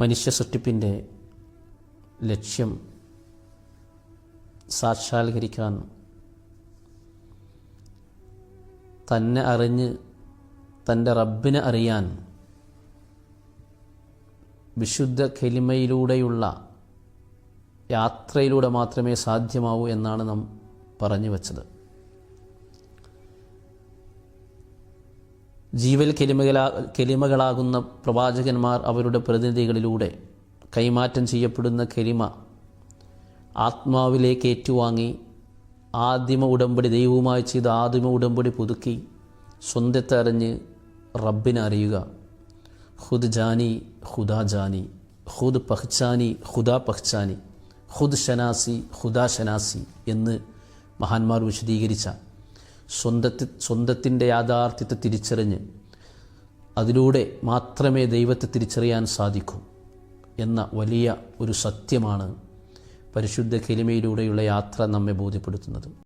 മനുഷ്യ സൃഷ്ടിപ്പിന്റെ ലക്ഷ്യം സാക്ഷാത്കരിക്കാൻ തന്നെ അറിഞ്ഞ് തന്റെ റബ്ബിനെ അറിയാൻ വിശുദ്ധ കെലിമയിലൂടെയുള്ള യാത്രയിലൂടെ മാത്രമേ സാധ്യമാവൂ എന്നാണ് നാം പറഞ്ഞു വച്ചത്. ജീവൽ കെലിമകളാ കെലിമകളാകുന്ന പ്രവാചകന്മാർ അവരുടെ പ്രതിനിധികളിലൂടെ കൈമാറ്റം ചെയ്യപ്പെടുന്ന കെലിമ ആത്മാവിലേക്ക് ഏറ്റുവാങ്ങി ആദിമ ഉടമ്പടി ദൈവവുമായി ചെയ്ത ആദിമ ഉടമ്പടി പുതുക്കി സ്വന്തത്തെ അറിഞ്ഞ് റബ്ബിനെ അറിയുക. ഹുദ് ജാനി ഹുദാ ജാനി. ഹുദ് പഹ്ചാനി ഹുദാ പഹ്ചാനി ഹുദ് ഷനാസി ഹുദാ ഷനാസി എന്ന് മഹാന്മാർ വിശദീകരിച്ച സ്വന്തത്തി സ്വന്തത്തിന്റെ യാഥാർത്ഥ്യത്തെ തിരിച്ചറിഞ്ഞ് അതിലൂടെ മാത്രമേ ദൈവത്തെ തിരിച്ചറിയാൻ സാധിക്കൂ എന്ന വലിയ ഒരു സത്യമാണ് പരിശുദ്ധ കിലിമയിലൂടെയുള്ള യാത്ര നമ്മെ ബോധ്യപ്പെടുത്തുന്നത്.